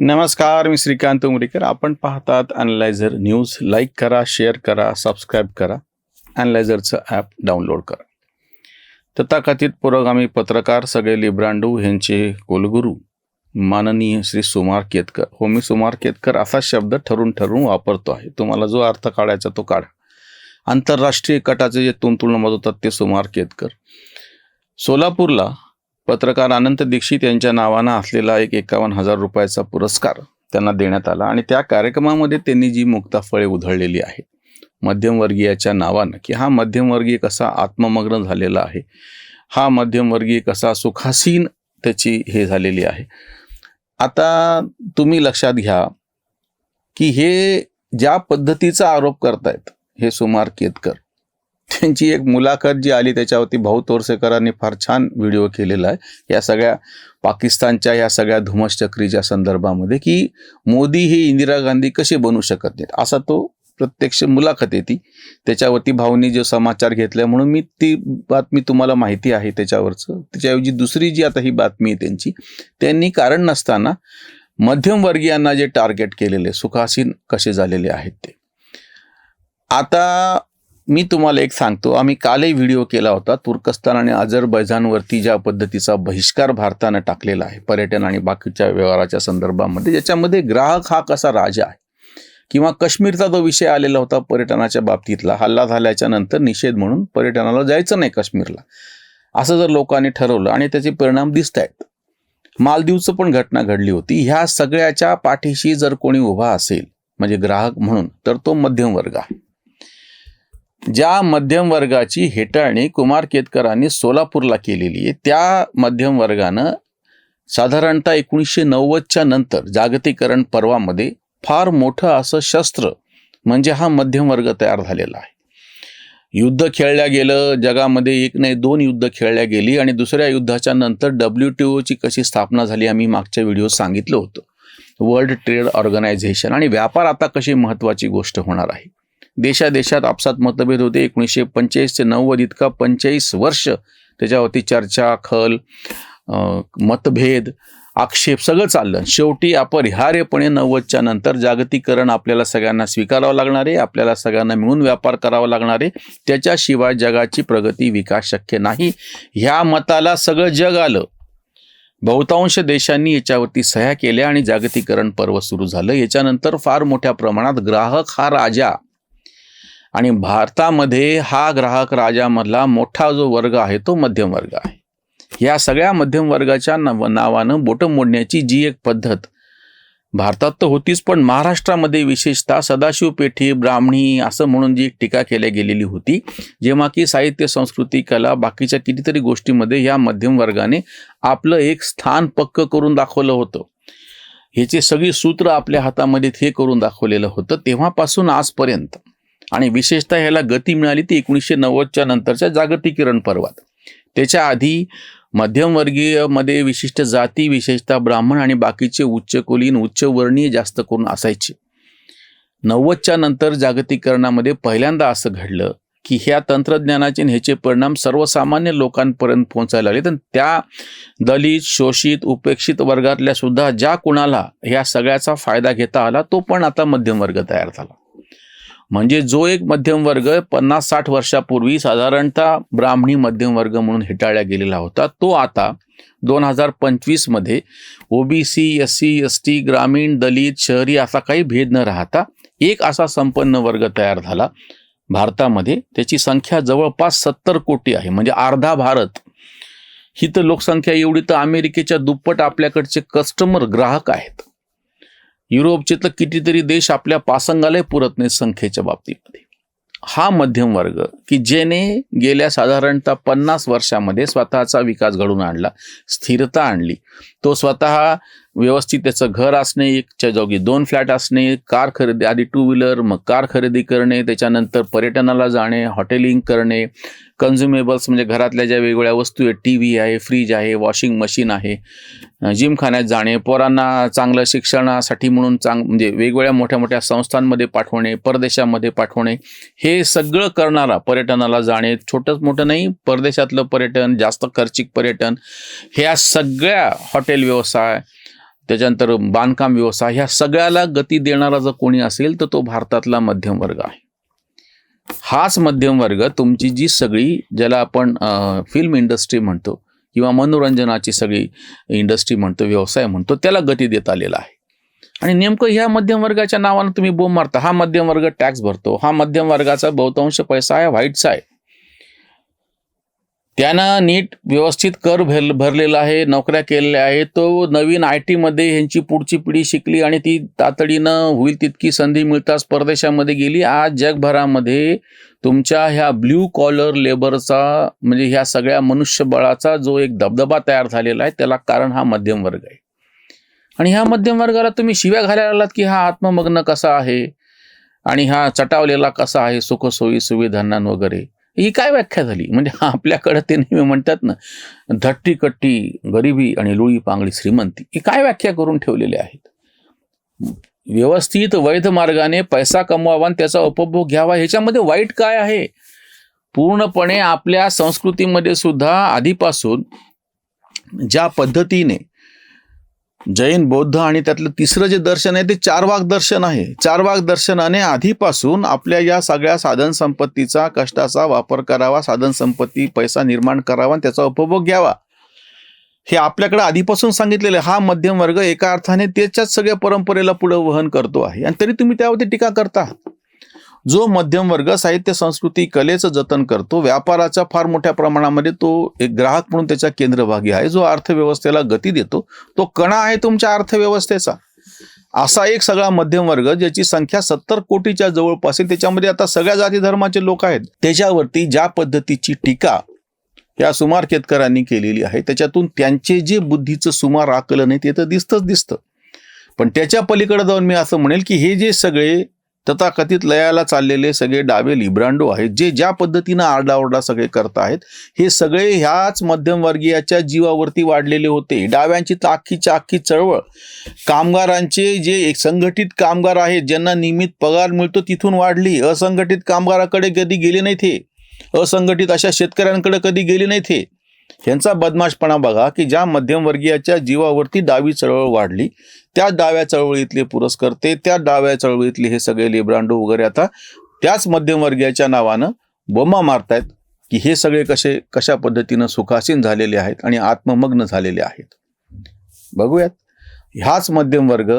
नमस्कार मी श्रीकांत उमरीकर. आपण पाहतात अनलायझर न्यूज लाईक करा शेअर करा सबस्क्राईब करा. अनलायझरचं ॲप डाउनलोड करा. तथाकथित पुरोगामी पत्रकार सगळे लिब्रांडू यांचे कुलगुरू माननीय श्री सुमार केतकर. हो मी सुमार केतकर असा शब्द ठरून ठरून वापरतो आहे. तुम्हाला जो अर्थ काढायचा तो काढा. आंतरराष्ट्रीय कटाचे जे तुंतुण होतात ते सुमार केतकर. सोलापूरला पत्रकार अनंत दीक्षित यांच्या नावानं असलेला एक एकावन्न हजार रुपयाचा पुरस्कार त्यांना देण्यात आला आणि त्या कार्यक्रमामध्ये त्यांनी जी मुक्ताफळे उधळलेली आहे मध्यमवर्गीयाच्या नावानं की हा मध्यमवर्गीय कसा आत्ममग्न झालेला आहे हा मध्यमवर्गीय कसा सुखासीन त्याची हे झालेली आहे. आता तुम्ही लक्षात घ्या की हे ज्या पद्धतीचा आरोप करतायत हे सुमार केतकर त्यांची एक मुलाखत जी आली त्याच्यावरती भाऊ तोरसेकरांनी फार छान व्हिडिओ केलेला आहे. या सगळ्या पाकिस्तानच्या या सगळ्या धुमश्चक्रीच्या संदर्भामध्ये की मोदी हे इंदिरा गांधी कसे बनू शकत नाहीत? असा तो प्रत्यक्ष मुलाखत आहे ती. त्याच्यावरती भाऊनी जो समाचार घेतला म्हणून मी ती बातमी तुम्हाला माहिती आहे त्याच्यावरचं. त्याच्याऐवजी दुसरी जी आता ही बातमी आहे त्यांची त्यांनी कारण नसताना मध्यमवर्गीयांना जे टार्गेट केलेले सुखासीन कसे झालेले आहेत ते. आता मी तुम्हाला एक सांगतो. आम्ही कालही व्हिडिओ केला होता. तुर्कस्तान आणि अझरबैजानवरती ज्या पद्धतीचा बहिष्कार भारतानं टाकलेला आहे पर्यटन आणि बाकीच्या व्यवहाराच्या संदर्भामध्ये ज्याच्यामध्ये ग्राहक हा कसा राजा आहे? किंवा काश्मीरचा जो विषय आलेला होता पर्यटनाच्या बाबतीतला हल्ला झाल्याच्यानंतर निषेध म्हणून पर्यटनाला जायचं नाही काश्मीरला. असं जर लोकांनी ठरवलं आणि त्याचे परिणाम दिसत आहेत मालदीवचं पण घटना घडली होती. ह्या सगळ्याच्या पाठीशी जर कोणी उभा असेल म्हणजे ग्राहक म्हणून तर तो मध्यम वर्ग आहे. ज्या मध्यम वर्गाची हेटाळणी कुमार केतकरांनी सोलापूरला केलेली आहे त्या मध्यम वर्गानं साधारणतः एकोणीसशे नव्वदच्या नंतर जागतिकरण पर्वामध्ये फार मोठं असं शस्त्र म्हणजे हा मध्यम वर्ग तयार झालेला आहे. युद्ध खेळल्या गेलं जगामध्ये एक नाही दोन युद्ध खेळल्या गेली आणि दुसऱ्या युद्धाच्या नंतर डब्ल्यू टी ओची कशी स्थापना झाली आम्ही मागच्या व्हिडिओ सांगितलं होतं. वर्ल्ड ट्रेड ऑर्गनायझेशन आणि व्यापार आता कशी महत्त्वाची गोष्ट होणार आहे? देशादेशात आपसात मतभेद होते. एकोणीसशे पंचेचाळीस ते नव्वद इतका पंचेचाळीस वर्ष त्याच्यावरती चर्चा खल मतभेद आक्षेप सगळं चाललं. शेवटी अपरिहार्यपणे नव्वदच्या नंतर जागतिकरण आपल्याला सगळ्यांना स्वीकारावं लागणार आहे. आपल्याला सगळ्यांना मिळून व्यापार करावा लागणार आहे. त्याच्याशिवाय जगाची प्रगती विकास शक्य नाही. ह्या मताला सगळं जग आलं. बहुतांश देशांनी याच्यावरती सह्या केल्या आणि जागतिकरण पर्व सुरू झालं. याच्यानंतर फार मोठ्या प्रमाणात ग्राहक हा राजा. आणि भारतामध्ये हा ग्राहक राजामधला मोठा जो वर्ग आहे तो मध्यम वर्ग आहे. या सगळ्या मध्यम वर्गाच्या नव नावानं बोटं मोडण्याची जी एक पद्धत भारतात तर होतीच पण महाराष्ट्रामध्ये विशेषतः सदाशिव पेठी ब्राह्मणी असं म्हणून जी एक टीका केल्या गेलेली होती जेव्हा की साहित्य संस्कृती कला बाकीच्या कितीतरी गोष्टीमध्ये या मध्यम वर्गाने आपलं एक स्थान पक्क करून दाखवलं होतं. ह्याचे सगळी सूत्र आपल्या हातामध्ये हे करून दाखवलेलं होतं तेव्हापासून आजपर्यंत. आणि विशेषतः ह्याला गती मिळाली ती एकोणीसशे नव्वदच्या नंतरच्या जागतिकीकरण पर्वात. त्याच्या आधी मध्यमवर्गीयमध्ये विशिष्ट जाती विशेषतः ब्राह्मण आणि बाकीचे उच्चकुलीन उच्चवर्णीय जास्त करून असायचे. नव्वदच्या नंतर जागतिकीकरणामध्ये पहिल्यांदा असं घडलं की ह्या तंत्रज्ञानाचे ह्याचे परिणाम सर्वसामान्य लोकांपर्यंत पोहोचायला लागले. तर त्या दलित शोषित उपेक्षित वर्गातल्या सुद्धा ज्या कुणाला ह्या सगळ्याचा फायदा घेता आला तो पण आता मध्यम वर्ग तयार झाला. म्हणजे जो एक मध्यम वर्ग पन्नास साठ वर्षापूर्वी साधारणतः ब्राह्मणी मध्यम वर्ग म्हणून हिटाळला गेलेला होता तो आता दोन हजार पंचवीसमध्ये OBC S C S T ग्रामीण दलित शहरी असा काही भेद न राहता एक असा संपन्न वर्ग तयार झाला. भारतामध्ये त्याची संख्या जवळपास सत्तर कोटी आहे. म्हणजे अर्धा भारत. ही तर लोकसंख्या एवढी तर अमेरिकेच्या दुप्पट आपल्याकडचे कस्टमर ग्राहक आहेत. युरोपचे तर कितीतरी देश आपल्या पासंगालाही पुरत नाही संख्येच्या बाबतीमध्ये. हा मध्यम वर्ग की ज्याने गेल्या साधारणतः पन्नास वर्षामध्ये स्वतःचा विकास घडून आणला स्थिरता आणली. तो स्वतः व्यवस्थित त्याचं घर असणे एकच्या जागी दोन फ्लॅट असणे कार खरेदी आधी टू व्हीलर मग कार खरेदी करणे त्याच्यानंतर पर्यटनाला जाणे हॉटेलिंग करणे कन्झ्युमेबल्स म्हणजे घरातल्या ज्या वेगवेगळ्या वस्तू आहेत टी व्ही आहे फ्रीज आहे वॉशिंग मशीन आहे जिमखान्यात जाणे पोरांना चांगलं शिक्षणासाठी म्हणून चांग म्हणजे वेगवेगळ्या मोठ्या मोठ्या संस्थांमध्ये पाठवणे परदेशामध्ये पाठवणे हे सगळं करणारा पर्यटनाला जाणे छोटंच मोठं नाही परदेशातलं पर्यटन जास्त खर्चिक पर्यटन ह्या सगळ्या हॉटेल व्यवसाय त्याच्यानंतर बांधकाम व्यवसाय ह्या सगळ्याला गती देणारा जर कोणी असेल तर तो भारतातला मध्यम वर्ग आहे. हाच मध्यम वर्ग तुमची जी सगळी ज्याला आपण फिल्म इंडस्ट्री म्हणतो किंवा मनोरंजनाची सगळी इंडस्ट्री म्हणतो व्यवसाय म्हणतो त्याला गती देत आलेला आहे. आणि नेमकं ह्या मध्यम वर्गाच्या नावानं तुम्ही बोंब मारता. हा मध्यम वर्ग टॅक्स भरतो. हा मध्यम वर्गाचा बहुतांश पैसा आहे व्हाईटचा आहे. त्यानं नीट व्यवस्थित कर भर भरलेला आहे नोकऱ्या केलेल्या आहेत. तो नवीन आय टीमध्ये ह्यांची पुढची पिढी शिकली आणि ती तातडीनं होईल तितकी संधी मिळताच परदेशामध्ये गेली. आज जगभरामध्ये तुमच्या ह्या ब्ल्यू कॉलर लेबरचा म्हणजे ह्या सगळ्या मनुष्यबळाचा जो एक दबदबा तयार झालेला आहे त्याला कारण हा मध्यम वर्ग आहे. आणि ह्या मध्यम वर्गाला तुम्ही शिव्या घालायला आलात की हा आत्ममग्न कसा आहे? आणि हा चटावलेला कसा आहे? सुखसोयी सुविधांना वगैरे. ही काय व्याख्या झाली? म्हणजे आपल्याकडं ते नेहमी म्हणतात ना धट्टी कट्टी गरिबी आणि लुळी पांगडी श्रीमंती ही काय व्याख्या करून ठेवलेल्या आहेत? व्यवस्थित वैध मार्गाने पैसा कमवावा आणि त्याचा उपभोग घ्यावा ह्याच्यामध्ये वाईट काय आहे? पूर्णपणे आपल्या संस्कृतीमध्ये सुद्धा आधीपासून ज्या पद्धतीने जैन बौद्ध आणि त्यातलं तिसरं जे दर्शन आहे ते चारवाक दर्शन आहे. चारवाक दर्शनाने आधीपासून आपल्या या सगळ्या साधन संपत्तीचा कष्टाचा वापर करावा साधन संपत्ती पैसा निर्माण करावा आणि त्याचा उपभोग घ्यावा. हे आपल्याकडे आधीपासून सांगितलेलं आहे. हा मध्यम वर्ग एका अर्थाने त्याच्याच सगळ्या परंपरेला पुढे वहन करतो आहे. आणि तरी तुम्ही त्यावरती टीका करता. जो मध्यम वर्ग साहित्य संस्कृती कलेचं जतन करतो व्यापाराचा फार मोठ्या प्रमाणामध्ये तो एक ग्राहक म्हणून त्याच्या केंद्रभागी आहे. जो अर्थव्यवस्थेला गती देतो तो कणा आहे तुमच्या अर्थव्यवस्थेचा. असा एक सगळा मध्यम वर्ग ज्याची संख्या सत्तर कोटीच्या जवळपास आहे. त्याच्यामध्ये आता सगळ्या जाती धर्माचे लोक आहेत. त्याच्यावरती ज्या पद्धतीची टीका या सुमार केतकरांनी केलेली आहे त्याच्यातून त्यांचे जे बुद्धीचं सुमार आकलन आहे ते तर दिसतंच दिसतं. पण त्याच्या पलीकडे जाऊन मी असं म्हणेल की हे जे सगळे तथाकथित लयाला चाललेले सगळे डावे लिब्रांडो आहेत जे ज्या पद्धतीनं आरडाओरडा सगळे करत आहेत हे सगळे ह्याच मध्यमवर्गीयाच्या जीवावरती वाढलेले होते. डाव्यांची तर अख्खी चळवळ. कामगारांचे जे एक संघटित कामगार आहेत ज्यांना नियमित पगार मिळतो तिथून वाढली. असंघटित कामगाराकडे कधी गेले नाही हे. असंघटित अशा शेतकऱ्यांकडे कधी गेले नाही हे. ह्यांचा बदमाशपणा बघा की ज्या मध्यमवर्गीयाच्या जीवावरती डावी चळवळ वाढली त्या डाव्या चळवळीतले पुरस्कर्ते त्या डाव्या चळवळीतले हे सगळे लिब्रांडो वगैरे आता त्याच मध्यमवर्गीयाच्या नावानं बोमा मारतायत की हे सगळे कसे कशा पद्धतीनं सुखासीन झालेले आहेत आणि आत्ममग्न झालेले आहेत. बघूयात. ह्याच मध्यम वर्ग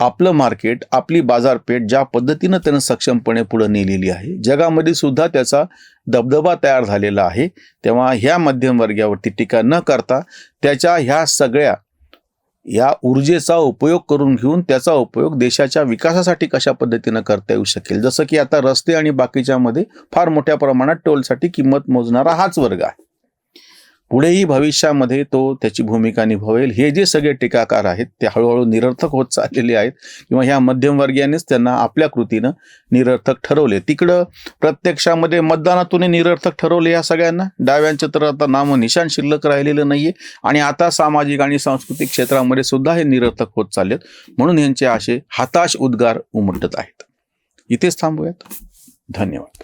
आपलं मार्केट आपली बाजारपेठ ज्या पद्धतीनं त्यानं सक्षमपणे पुढे नेलेली आहे. जगामध्ये सुद्धा त्याचा दबदबा तयार झालेला आहे. तेव्हा ह्या मध्यमवर्गावरती टीका न करता त्याच्या ह्या सगळ्या या ऊर्जेचा उपयोग करून घेऊन त्याचा उपयोग देशाच्या विकासासाठी कशा पद्धतीनं करता येऊ शकेल? जसं की आता रस्ते आणि बाकीच्यामध्ये फार मोठ्या प्रमाणात टोलसाठी किंमत मोजणारा हाच वर्ग आहे. पुढेही भविष्यामध्ये तो त्याची भूमिका निभावेल. हे जे सगळे टीकाकार आहेत ते हळूहळू निरर्थक होत चाललेले आहेत किंवा ह्या मध्यमवर्गीयांनीच त्यांना आपल्या कृतीनं निरर्थक ठरवले. तिकडं प्रत्यक्षामध्ये मतदानातून निरर्थक ठरवले या सगळ्यांना. डाव्यांचं तर आता नाम निशान शिल्लक राहिलेलं नाहीये. आणि आता सामाजिक आणि सांस्कृतिक क्षेत्रामध्ये सुद्धा हे निरर्थक होत चाललेत. म्हणून यांचे असे हताश उद्गार उमटत आहेत. इथेच थांबूयात. धन्यवाद.